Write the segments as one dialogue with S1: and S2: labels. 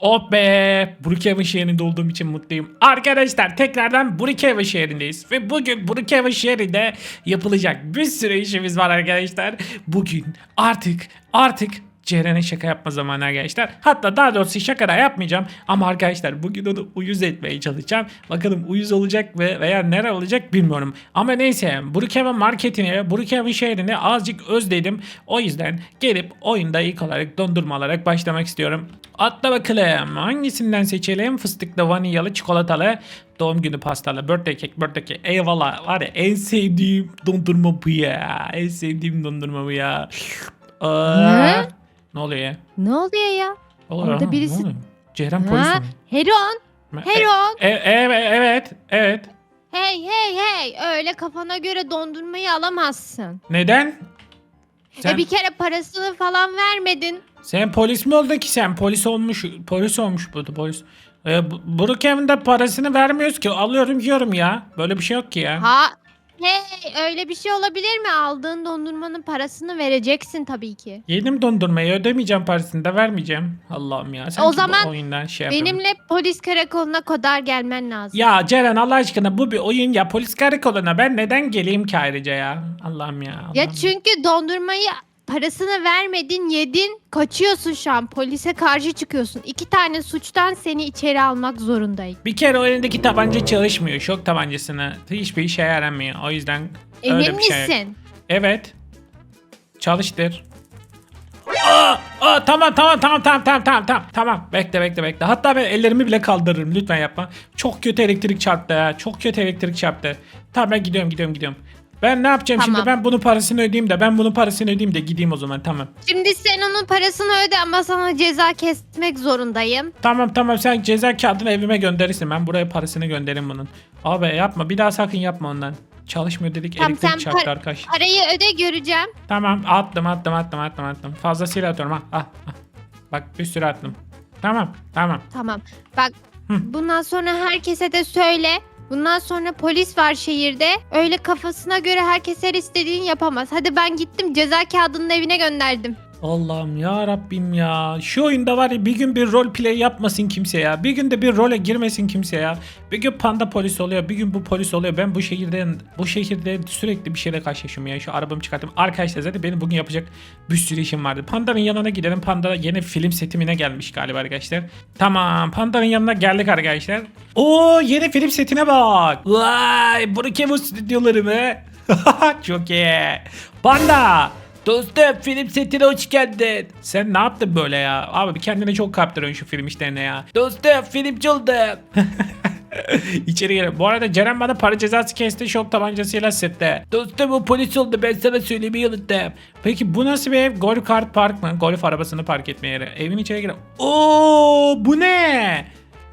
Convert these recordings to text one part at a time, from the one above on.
S1: Oh be! Brookhaven şehrinde olduğum için mutluyum. Arkadaşlar tekrardan Brookhaven şehrindeyiz. Ve bugün Brookhaven şehrinde yapılacak bir sürü işimiz var arkadaşlar. Bugün artık artık Ceren'e şaka yapma zamanı arkadaşlar. Hatta daha doğrusu şaka da yapmayacağım. Ama arkadaşlar bugün onu uyuz etmeye çalışacağım. Bakalım uyuz olacak ve veya nere olacak bilmiyorum. Ama neyse Brookhaven marketini, Brookhaven şehrini azıcık özledim. O yüzden gelip oyunda ilk olarak dondurma alarak başlamak istiyorum. Atla bakalım. Hangisinden seçelim? Fıstıklı, vanilyalı, çikolatalı, doğum günü pastalı, birthday cake, birthday cake. Eyvallah. Var ya en sevdiğim dondurma bu ya. En sevdiğim dondurma bu ya. Aa,
S2: Ne?
S1: Oluyor ya?
S2: Ne oluyor ya?
S1: Oluyor
S2: Orada
S1: ha,
S2: birisi-
S1: Ne oluyor? Ceyran polis
S2: Ha?
S1: mi?
S2: Heron.
S1: E-
S2: Heron.
S1: e- evet, evet, evet.
S2: Hey hey hey. Öyle kafana göre dondurmayı alamazsın.
S1: Neden? Sen,
S2: E bir kere parasını falan vermedin.
S1: sen polis mi oldun ki sen? Polis olmuş, polis olmuş bu polis. E, bu- Brookhaven'de parasını vermiyoruz ki. Alıyorum yiyorum ya. Böyle bir şey yok ki ya.
S2: Ha. Hey öyle bir şey olabilir mi? Aldığın dondurmanın parasını vereceksin tabii ki.
S1: Yedim dondurmayı ödemeyeceğim parasını da vermeyeceğim. Allah'ım ya. Sen
S2: O
S1: bu
S2: zaman
S1: oyundan şey yapıyorum.
S2: Benimle polis karakoluna kadar gelmen lazım.
S1: Ya Ceren Allah aşkına bu bir oyun ya. Polis karakoluna ben neden geleyim ki ayrıca ya? Allah'ım ya. Allah'ım.
S2: Ya çünkü dondurmayı parasını vermedin, yedin, kaçıyorsun şu an. Polise karşı çıkıyorsun. İki tane suçtan seni içeri almak zorundayım.
S1: Bir kere o elindeki tabanca çalışmıyor. Şok tabancasını. Hiçbir işe yaramıyor. O yüzden
S2: Emin
S1: öyle bir şey yok.
S2: misin?
S1: Evet. Çalıştır. Aa, aa, tamam tamam tamam tamam tamam tamam tamam tamam bekle bekle bekle hatta ben ellerimi bile kaldırırım lütfen yapma çok kötü elektrik çarptı ya çok kötü elektrik çarptı tamam ben gidiyorum gidiyorum gidiyorum ben ne yapacağım şimdi
S2: Tamam.
S1: ben bunun parasını ödeyeyim de ben bunun parasını ödeyeyim de gideyim o zaman tamam
S2: Şimdi sen onun parasını öde ama sana ceza kesmek zorundayım.
S1: tamam tamam sen ceza kağıdını evime gönderirsin ben buraya parasını gönderirim bunun abi yapma bir daha sakın yapma ondan çalışmıyor dedik
S2: Tamam,
S1: elektrik
S2: sen
S1: çarptı
S2: par-
S1: arkadaş
S2: Parayı öde göreceğim.
S1: Tamam attım attım attım attım attım. Fazlasıyla atıyorum ha. Ah, ah. Bak bir sürü attım. Tamam tamam.
S2: Tamam. Bak
S1: Hı.
S2: bundan sonra herkese de söyle. Bundan sonra polis var şehirde. Öyle kafasına göre herkes her istediğini yapamaz. Hadi ben gittim ceza kağıdının evine gönderdim.
S1: Allah'ım ya Rabbim ya. Şu oyunda var ya bir gün bir rol play yapmasın kimse ya. Bir gün de bir role girmesin kimse ya. Bir gün panda polis oluyor, bir gün bu polis oluyor. Ben bu şehirde bu şehirde sürekli bir şeyle karşılaşıyorum ya. Şu arabamı çıkarttım. Arkadaşlar zaten benim bugün yapacak bir sürü işim vardı. Panda'nın yanına gidelim. Panda yeni film setimine gelmiş galiba arkadaşlar. Tamam, Panda'nın yanına geldik arkadaşlar. Oo, yeni film setine bak. Vay, Brookhaven stüdyoları mı? Çok iyi. Panda, Dostum film setine hoş geldin. Sen ne yaptın böyle ya? Abi bir kendine çok kaptırıyorsun şu film işlerine ya. Dostum filmci oldum. İçeri girelim. Bu arada Ceren bana para cezası kesti şok tabancasıyla sette. Dostum bu polis oldu ben sana söylemeyi unuttum. Peki bu nasıl bir ev? Golf kart park mı? Golf arabasını park etme yeri. Evin içeri girelim. Oo bu ne?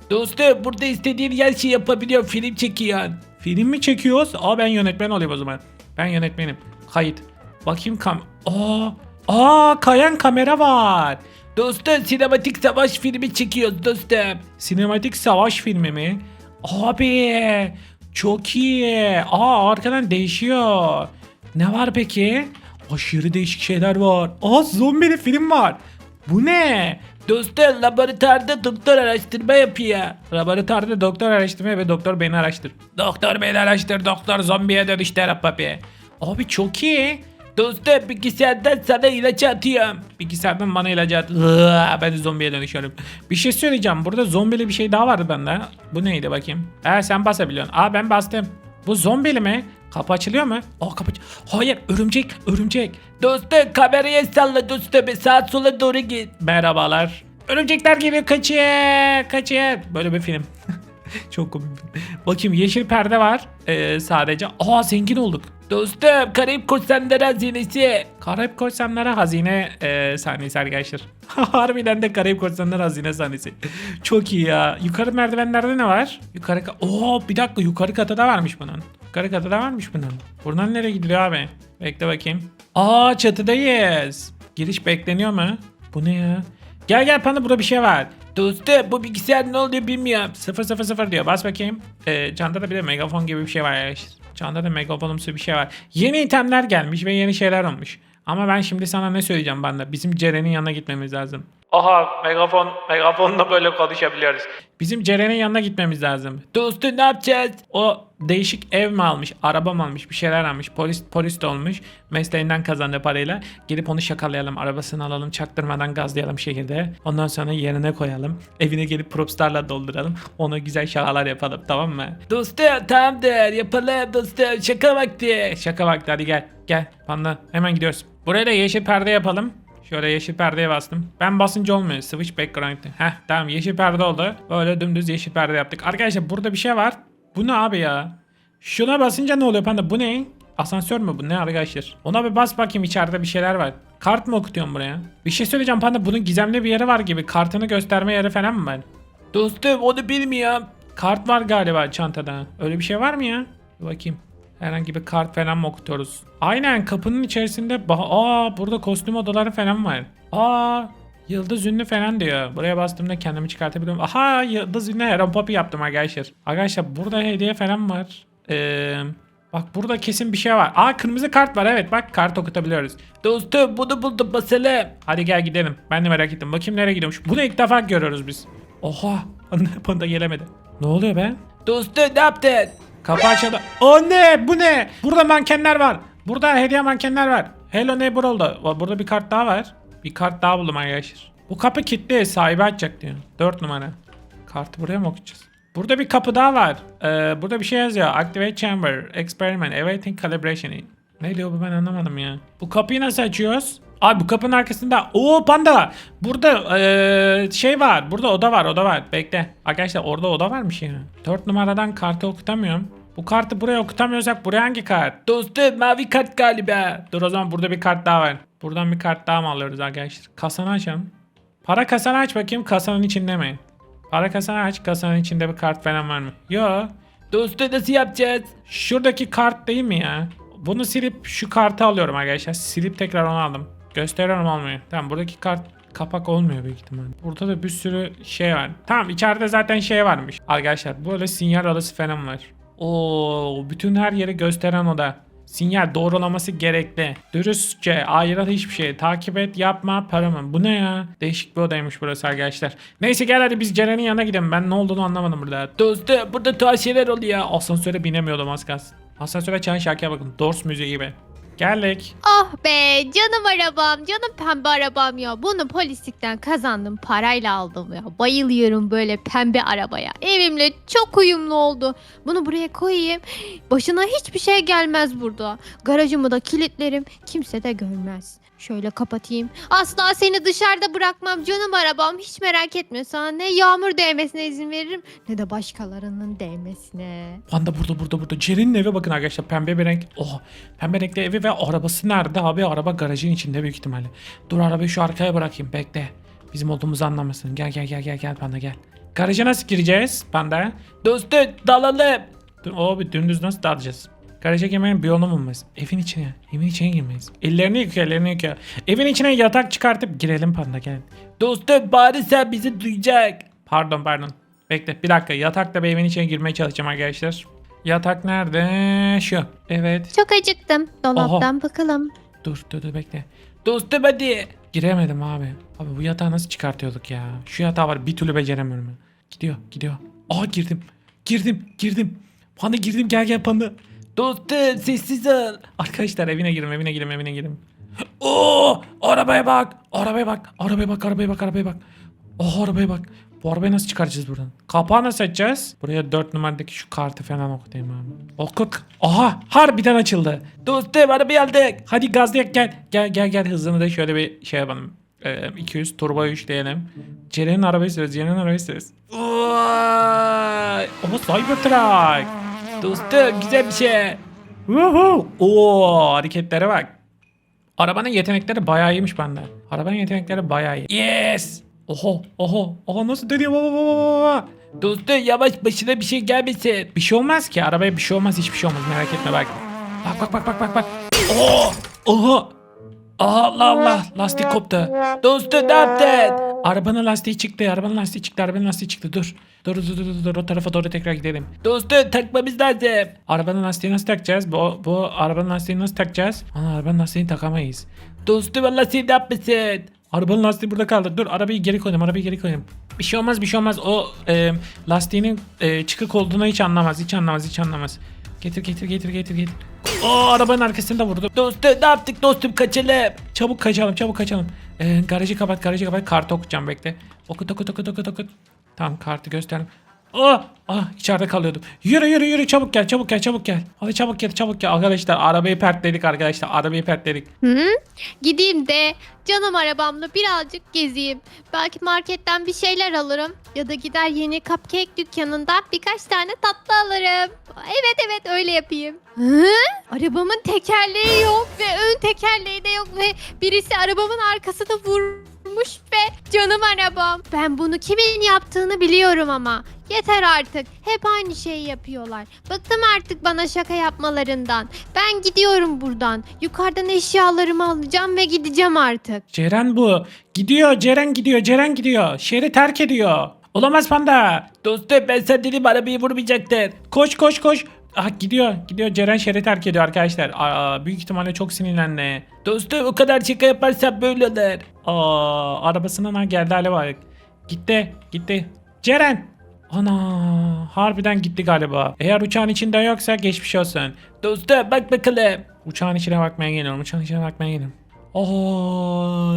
S1: Dostum burada istediğin her şeyi yapabiliyor film çekiyorsun. Film mi çekiyoruz? Aa ben yönetmen olayım o zaman. Ben yönetmenim. Kayıt. Bakayım kam... Aa, aa kayan kamera var. Dostum sinematik savaş filmi çekiyoruz dostum. Sinematik savaş filmi mi? Abi çok iyi. Aa arkadan değişiyor. Ne var peki? Aşırı değişik şeyler var. Aa zombili film var. Bu ne? Dostum laboratuvarda doktor araştırma yapıyor. Laboratuvarda doktor araştırma ve doktor beni araştır. Doktor beni araştır. Doktor zombiye dönüştü papi. Abi çok iyi. Dostum bilgisayardan sana ilaç atıyorum. Bilgisayardan bana ilacı at. Ben de zombiye dönüşüyorum. Bir şey söyleyeceğim. Burada zombili bir şey daha vardı bende. Bu neydi bakayım? He sen basabiliyorsun. Aa ben bastım. Bu zombili mi? Kapı açılıyor mu? Aa kapı Hayır örümcek örümcek. Dostum kamerayı salla dostum. Sağa sola doğru git. Merhabalar. Örümcekler geliyor kaçın kaçın. Böyle bir film. Çok komik. Bakayım yeşil perde var ee, sadece. Aa zengin olduk. Dostum Karayip Korsanları hazinesi. Karayip Korsanları hazine e, sahnesi arkadaşlar. Harbiden de Karayip Korsanları hazine sahnesi. Çok iyi ya. Yukarı merdivenlerde ne var? Yukarı ka- Oo bir dakika yukarı katı da varmış bunun. Yukarı katı da varmış bunun. Buradan nereye gidiliyor abi? Bekle bakayım. Aa çatıdayız. Giriş bekleniyor mu? Bu ne ya? Gel gel panda burada bir şey var. Dostum bu bilgisayar ne oluyor bilmiyorum. 000 diyor bas bakayım. Ee, çanta da bir de megafon gibi bir şey var ya. Çanta da megafonumsu bir şey var. Yeni itemler gelmiş ve yeni şeyler olmuş. Ama ben şimdi sana ne söyleyeceğim bana? Bizim Ceren'in yanına gitmemiz lazım. Aha megafon, megafonla böyle konuşabiliyoruz. Bizim Ceren'in yanına gitmemiz lazım. Dostum ne yapacağız? O değişik ev mi almış, araba mı almış, bir şeyler almış. Polis polis de olmuş. Mesleğinden kazandığı parayla. Gidip onu şakalayalım, arabasını alalım, çaktırmadan gazlayalım şehirde. Ondan sonra yerine koyalım. Evine gelip propstarla dolduralım. Ona güzel şakalar yapalım tamam mı? Dostum tamamdır yapalım dostum şaka vakti. Şaka vakti hadi gel. Gel panda hemen gidiyoruz. Buraya da yeşil perde yapalım. Şöyle yeşil perdeye bastım. Ben basınca olmuyor. Switch background. Heh tamam yeşil perde oldu. Böyle dümdüz yeşil perde yaptık. Arkadaşlar burada bir şey var. Bu ne abi ya? Şuna basınca ne oluyor panda? Bu ne? Asansör mü bu? Ne arkadaşlar? Ona bir bas bakayım içeride bir şeyler var. Kart mı okutuyorum buraya? Bir şey söyleyeceğim panda. Bunun gizemli bir yeri var gibi. Kartını gösterme yeri falan mı var? Dostum onu bilmiyorum. Kart var galiba çantada. Öyle bir şey var mı ya? Bir bakayım. Herhangi bir kart falan mı okutuyoruz? Aynen kapının içerisinde aa burada kostüm odaları falan var. Aa Yıldız ünlü falan diyor. Buraya bastığımda kendimi çıkartabiliyorum. Aha yıldız ünlü Aaron Poppy yaptım arkadaşlar. Arkadaşlar burada hediye falan var. Ee, bak burada kesin bir şey var. Aa kırmızı kart var evet bak kart okutabiliyoruz. Dostum bunu buldum basalım. Hadi gel gidelim. Ben de merak ettim. Bakayım nereye gidiyormuş. Bunu ilk defa görüyoruz biz. Oha. Anne panda gelemedi. Ne oluyor be? Dostum ne yaptın? Kapı açıldı. O ne? Bu ne? Burada mankenler var. Burada hediye mankenler var. Hello Neighbor oldu. O, Burada bir kart daha var. Bir kart daha buldum arkadaşlar. Bu kapı kilitli. Sahibi açacak diyor. 4 numara. Kartı buraya mı okuyacağız? Burada bir kapı daha var. Ee, burada bir şey yazıyor. Activate chamber. Experiment. Awaiting calibration. Ne diyor bu ben anlamadım ya. Bu kapıyı nasıl açıyoruz? Abi bu kapının arkasında. Oo panda. Burada ee, şey var. Burada oda var oda var. Bekle. Arkadaşlar orada oda varmış ya. 4 numaradan kartı okutamıyorum. Bu kartı buraya okutamıyorsak buraya hangi kart? Dostum mavi kart galiba. Dur o zaman burada bir kart daha var. Buradan bir kart daha mı alıyoruz arkadaşlar? Kasanı açalım. Para kasanı aç bakayım kasanın içinde mi? Para kasanı aç kasanın içinde bir kart falan var mı? Yo. Dostum nasıl yapacağız? Şuradaki kart değil mi ya? Bunu silip şu kartı alıyorum arkadaşlar. Silip tekrar onu aldım. Gösteriyorum olmuyor. Tamam buradaki kart kapak olmuyor büyük ihtimal. Burada da bir sürü şey var. Tamam içeride zaten şey varmış. Arkadaşlar böyle sinyal odası falan var. Oo bütün her yeri gösteren oda. Sinyal doğrulaması gerekli. Dürüstçe ayrıl hiçbir şey. Takip et yapma paramı. Bu ne ya? Değişik bir odaymış burası arkadaşlar. Neyse gel hadi biz Ceren'in yanına gidelim. Ben ne olduğunu anlamadım burada. Dostum burada tuhaf şeyler oluyor. Asansöre binemiyordum az kalsın. Asansöre çalan şarkıya bakın. Doors müziği gibi. Geldik.
S2: Oh be canım arabam canım pembe arabam ya. Bunu polislikten kazandım parayla aldım ya. Bayılıyorum böyle pembe arabaya. Evimle çok uyumlu oldu. Bunu buraya koyayım. Başına hiçbir şey gelmez burada. Garajımı da kilitlerim. Kimse de görmez. Şöyle kapatayım. Asla seni dışarıda bırakmam canım arabam. Hiç merak etme sana ne yağmur değmesine izin veririm ne de başkalarının değmesine.
S1: Panda burada burada burada. Ceren'in eve bakın arkadaşlar. Pembe bir renk. Oh pembe renkli evi ve arabası nerede abi? Araba garajın içinde büyük ihtimalle. Dur arabayı şu arkaya bırakayım. Bekle. Bizim olduğumuzu anlamasın. Gel gel gel gel gel panda gel. Garaja nasıl gireceğiz panda? Dostum dalalım. Dur abi dümdüz nasıl dalacağız? Garaja girmenin bir yolu bulmayız. Evin içine. Evin içine girmeyiz. Ellerini yıkıyor ellerini yıkıyor. Evin içine yatak çıkartıp girelim panda gel. Dostum bari sen bizi duyacak. Pardon pardon. Bekle bir dakika yatakla bir evin içine girmeye çalışacağım arkadaşlar. Yatak nerede? Şu. Evet.
S2: Çok acıktım. Dolaptan bakalım.
S1: Dur dur dur bekle. Dostum hadi. Giremedim abi. Abi bu yatağı nasıl çıkartıyorduk ya? Şu yatağı var bir türlü beceremiyorum. Gidiyor gidiyor. Aa girdim. Girdim girdim. Panda girdim gel gel panda. Dostum sessiz ol. Arkadaşlar evine girin evine girin evine girin. Oo arabaya bak. Arabaya bak. Arabaya bak arabaya bak arabaya bak. Oh arabaya bak. Bu arabayı nasıl çıkaracağız buradan? Kapağı nasıl açacağız? Buraya 4 numaradaki şu kartı falan okutayım abi. Okut. Aha harbiden açıldı. Dostum arabayı aldık. Hadi gazlayak gel. Gel gel gel hızını da şöyle bir şey yapalım. Ee, 200 turbo 3 diyelim. Ceren'in arabayı sürüyoruz. Ceren'in arabayı sürüyoruz. Oha Cybertruck. Dostum güzel bir şey. Woohoo. Oo hareketlere bak. Arabanın yetenekleri bayağı iyiymiş bende. Arabanın yetenekleri bayağı iyi. Yes. Oho oho oho nasıl dönüyor baba baba baba. Dostum yavaş başına bir şey gelmesin. Bir şey olmaz ki arabaya bir şey olmaz hiçbir şey olmaz merak etme bak. Bak bak bak bak bak bak. Oo oho. Allah Allah lastik koptu. Dostum ne yaptın? Arabanın lastiği çıktı arabanın lastiği çıktı arabanın lastiği çıktı dur. Dur dur dur dur, o tarafa doğru tekrar gidelim. Dostum takmamız lazım. Arabanın lastiğini nasıl takacağız? Bu, bu arabanın lastiğini nasıl takacağız? Ana arabanın lastiğini takamayız. Dostum Allah seni ne yapmasın? Arabanın lastiği burada kaldı. Dur arabayı geri koyalım. Arabayı geri koyalım. Bir şey olmaz bir şey olmaz. O e, lastiğinin e, çıkık olduğunu hiç anlamaz. Hiç anlamaz hiç anlamaz. Getir getir getir getir getir. O arabanın arkasında vurdu. Dostum ne yaptık dostum kaçalım. Çabuk kaçalım çabuk kaçalım. E, garajı kapat garajı kapat. Kartı okuyacağım bekle. Okut okut okut okut okut. Tamam kartı gösterdim. Ah, ah içeride kalıyordum. Yürü yürü yürü çabuk gel çabuk gel çabuk gel. Hadi çabuk gel çabuk gel. Arkadaşlar arabayı pertledik arkadaşlar. Arabayı pertledik.
S2: Hı? Gideyim de canım arabamla birazcık gezeyim. Belki marketten bir şeyler alırım. Ya da gider yeni cupcake dükkanından birkaç tane tatlı alırım. Evet evet öyle yapayım. Hı? Arabamın tekerleği yok ve ön tekerleği de yok ve birisi arabamın arkasına vurmuş ve canım arabam. Ben bunu kimin yaptığını biliyorum ama. Yeter artık. Hep aynı şeyi yapıyorlar. Bıktım artık bana şaka yapmalarından. Ben gidiyorum buradan. Yukarıdan eşyalarımı alacağım ve gideceğim artık.
S1: Ceren bu. Gidiyor Ceren gidiyor Ceren gidiyor. Şehri terk ediyor. Olamaz panda. Dostum ben sen dedim arabayı vurmayacaktın. Koş koş koş. Ah gidiyor gidiyor Ceren şehri terk ediyor arkadaşlar. Aa, büyük ihtimalle çok sinirlendi. Dostum o kadar şaka yaparsan böyle olur. Aa, arabasına geldi hale bak. Gitti gitti. Ceren. Ana harbiden gitti galiba. Eğer uçağın içinde yoksa geçmiş olsun. Dostum bak bakalım. Uçağın içine bakmaya geliyorum. Uçağın içine bakmaya geliyorum. Oo,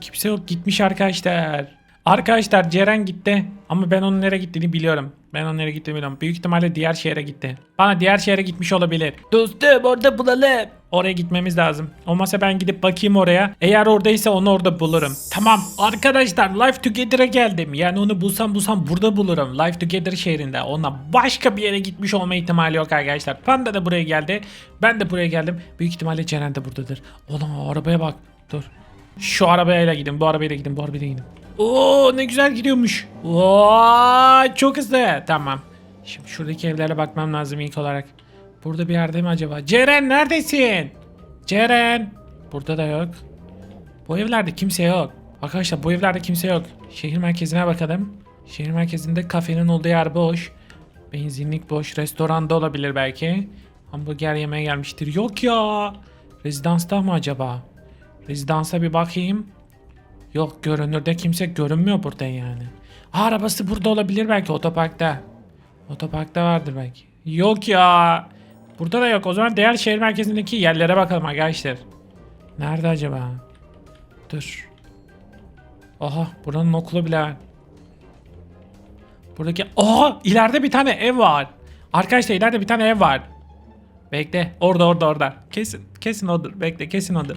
S1: kimse yok gitmiş arkadaşlar. Arkadaşlar Ceren gitti ama ben onun nereye gittiğini biliyorum. Ben onun nereye gittiğini biliyorum. Büyük ihtimalle diğer şehre gitti. Bana diğer şehre gitmiş olabilir. Dostum orada bulalım. Oraya gitmemiz lazım. Olmazsa ben gidip bakayım oraya. Eğer oradaysa onu orada bulurum. Tamam arkadaşlar Life Together'a geldim. Yani onu bulsam bulsam burada bulurum. Life Together şehrinde. Ona başka bir yere gitmiş olma ihtimali yok arkadaşlar. Panda da buraya geldi. Ben de buraya geldim. Büyük ihtimalle Ceren de buradadır. Oğlum arabaya bak. Dur. Şu arabayla gidin. Bu arabayla gidin. Bu arabayla gidin. Oo ne güzel gidiyormuş. Oo çok hızlı. Tamam. Şimdi şuradaki evlere bakmam lazım ilk olarak. Burada bir yerde mi acaba? Ceren neredesin? Ceren. Burada da yok. Bu evlerde kimse yok. Arkadaşlar bu evlerde kimse yok. Şehir merkezine bakalım. Şehir merkezinde kafenin olduğu yer boş. Benzinlik boş. Restoranda olabilir belki. Hamburger yemeye gelmiştir. Yok ya. Rezidansta mı acaba? Rezidansa bir bakayım. Yok görünürde kimse görünmüyor burada yani. Arabası burada olabilir belki otoparkta. Otoparkta vardır belki. Yok ya. Burada da yok. O zaman diğer şehir merkezindeki yerlere bakalım arkadaşlar. Nerede acaba? Dur. Aha buranın okulu bile var. Buradaki... Aha ileride bir tane ev var. Arkadaşlar ileride bir tane ev var. Bekle. Orada orada orada. Kesin kesin odur. Bekle kesin odur.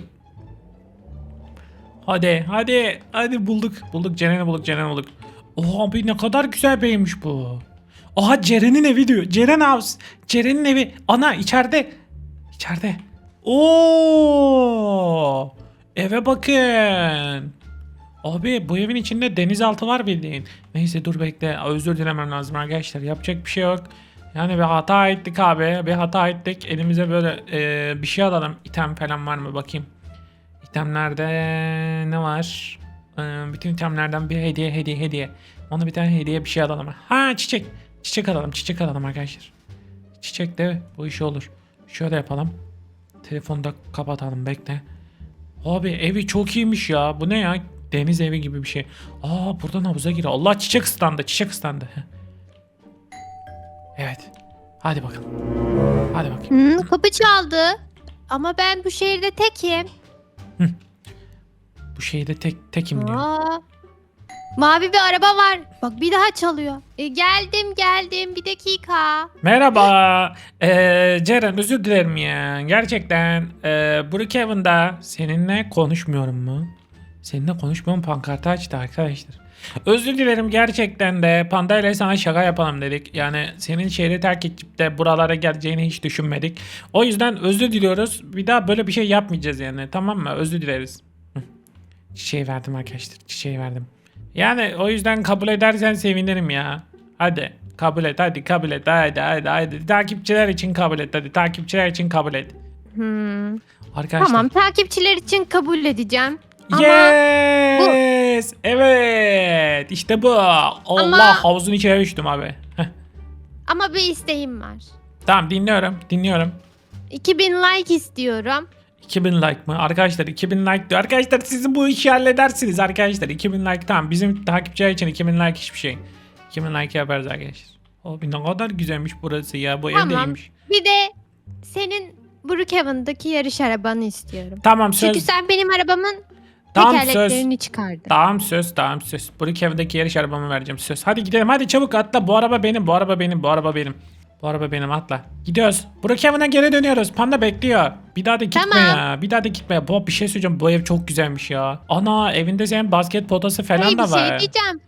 S1: Hadi hadi hadi bulduk bulduk Ceren'i bulduk Ceren'i bulduk. Oha abi ne kadar güzel beymiş bu. Oha Ceren'in evi diyor. Ceren House. Ceren'in evi. Ana içeride. İçeride. Oo! Eve bakın. Abi bu evin içinde denizaltı var bildiğin. Neyse dur bekle. Özür dilemem lazım arkadaşlar. Yapacak bir şey yok. Yani bir hata ettik abi. Bir hata ettik. Elimize böyle e, bir şey alalım. İtem falan var mı bakayım. İtemlerde ne var? Ee, bütün itemlerden bir hediye hediye hediye. Ona bir tane hediye bir şey alalım. Ha çiçek. Çiçek alalım çiçek alalım arkadaşlar. Çiçek de bu iş olur. Şöyle yapalım. Telefonu da kapatalım bekle. Abi evi çok iyiymiş ya. Bu ne ya? Deniz evi gibi bir şey. Aa buradan havuza gir. Allah çiçek ıslandı. Çiçek ıslandı. Evet. Hadi bakalım. Hadi bakayım.
S2: Hı, kapı çaldı. Ama ben bu şehirde tekim.
S1: Bu şeyde tek tekim diyor.
S2: Aa, mavi bir araba var. Bak bir daha çalıyor. E, geldim geldim bir dakika.
S1: Merhaba. Ee, Ceren özür dilerim ya. Gerçekten ee, Brookhaven'da seninle konuşmuyorum mu? Seninle konuşmuyorum pankartı açtı arkadaşlar. Özür dilerim gerçekten de Panda ile sana şaka yapalım dedik. Yani senin şehri terk edip de buralara geleceğini hiç düşünmedik. O yüzden özür diliyoruz. Bir daha böyle bir şey yapmayacağız yani. Tamam mı? Özür dileriz. Çiçeği verdim arkadaşlar. Çiçeği verdim. Yani o yüzden kabul edersen sevinirim ya. Hadi kabul et hadi kabul et hadi hadi hadi. Takipçiler için kabul et hadi. Takipçiler için kabul et.
S2: Hmm.
S1: Arkadaşlar.
S2: Tamam takipçiler için kabul edeceğim. Ama
S1: yes! Evet. İşte bu. Allah
S2: Ama-
S1: havuzun içine düştüm abi. Heh.
S2: ama bir isteğim var.
S1: Tamam dinliyorum. Dinliyorum.
S2: 2000 like istiyorum.
S1: 2000 like mı? Arkadaşlar 2000 like diyor. Arkadaşlar siz bu işi halledersiniz arkadaşlar. 2000 like tamam. Bizim takipçiler için 2000 like hiçbir şey. 2000 like yaparız arkadaşlar. Abi ne kadar güzelmiş burası ya. Bu ev
S2: Tamam.
S1: de iyiymiş.
S2: Bir de senin Brookhaven'daki yarış arabanı istiyorum.
S1: Tamam söz.
S2: Çünkü sen benim arabamın
S1: Tamam söz.
S2: tekerleklerini çıkardın.
S1: Tamam söz tamam söz. Brookhaven'daki yarış arabamı vereceğim söz. Hadi gidelim hadi çabuk atla. Bu araba benim bu araba benim bu araba benim. Bu araba benim atla. Gidiyoruz. Brookhaven'a geri dönüyoruz. Panda bekliyor. Bir daha da gitme
S2: Tamam.
S1: ya. Bir daha da gitme. Bu bir şey söyleyeceğim. Bu ev çok güzelmiş ya. Ana evinde senin basket potası falan
S2: Hayır
S1: da
S2: bir
S1: var.
S2: şey diyeceğim.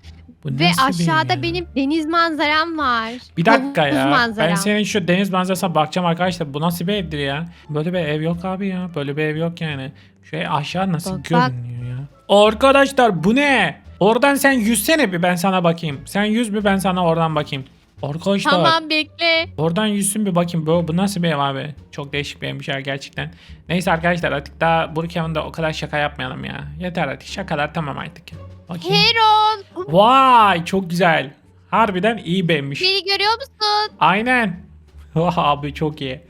S1: Bu
S2: Ve
S1: nasıl bir ev
S2: aşağıda
S1: ya?
S2: benim deniz manzaram var.
S1: Bir dakika
S2: Havuz
S1: ya.
S2: manzaram.
S1: Ben senin şu deniz manzarasına bakacağım arkadaşlar. Bu nasıl bir evdir ya? Böyle bir ev yok abi ya. Böyle bir ev yok yani. Ev aşağı nasıl
S2: Bak, bak.
S1: görünüyor ya? Arkadaşlar bu ne? Oradan sen yüzsene bir ben sana bakayım. Sen yüz bir ben sana oradan bakayım. Arkadaşlar
S2: Tamam bekle.
S1: oradan yüzsün bir bakayım. Bu, bu nasıl bir ev abi? Çok değişik bir evmiş ya gerçekten. Neyse arkadaşlar artık daha Brookhaven'da o kadar şaka yapmayalım ya. Yeter artık şakalar tamam artık. Bakayım.
S2: Heron.
S1: Vay çok güzel. Harbiden iyi beğenmiş.
S2: Beni görüyor musun?
S1: Aynen. Abi çok iyi.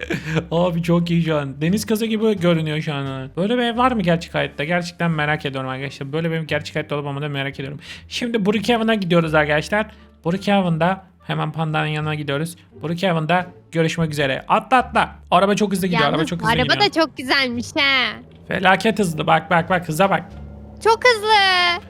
S1: Abi çok iyi şu an. Deniz kızı gibi görünüyor şu an. Böyle bir ev var mı gerçek hayatta? Gerçekten merak ediyorum arkadaşlar. Böyle ev gerçek hayatta olup olmadığını merak ediyorum. Şimdi Brookhaven'a gidiyoruz arkadaşlar. Brookhaven'da hemen pandanın yanına gidiyoruz. Brookhaven'da görüşmek üzere. Atla atla. Araba çok hızlı gidiyor. araba
S2: Yalnız
S1: çok hızlı
S2: araba
S1: gidiyor.
S2: da çok güzelmiş ha.
S1: Felaket hızlı. Bak bak bak hıza bak.
S2: Çok hızlı.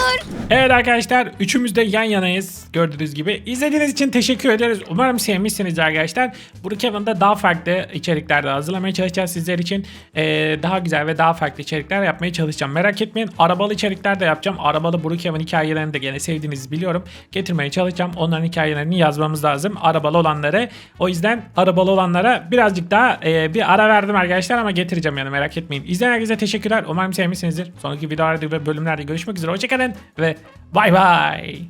S2: Dur.
S1: Evet arkadaşlar üçümüz de yan yanayız gördüğünüz gibi. İzlediğiniz için teşekkür ederiz. Umarım sevmişsiniz arkadaşlar. Brookhaven'da daha farklı içerikler de hazırlamaya çalışacağız sizler için. Ee, daha güzel ve daha farklı içerikler yapmaya çalışacağım. Merak etmeyin arabalı içerikler de yapacağım. Arabalı Brookhaven hikayelerini de gene sevdiğinizi biliyorum. Getirmeye çalışacağım. Onların hikayelerini yazmamız lazım. Arabalı olanları. O yüzden arabalı olanlara birazcık daha e, bir ara verdim arkadaşlar ama getireceğim yani merak etmeyin. İzleyen herkese teşekkürler. Umarım sevmişsinizdir. Sonraki videolarda ve bölümlerde görüşmek üzere. Hoşçakalın ve bay bay.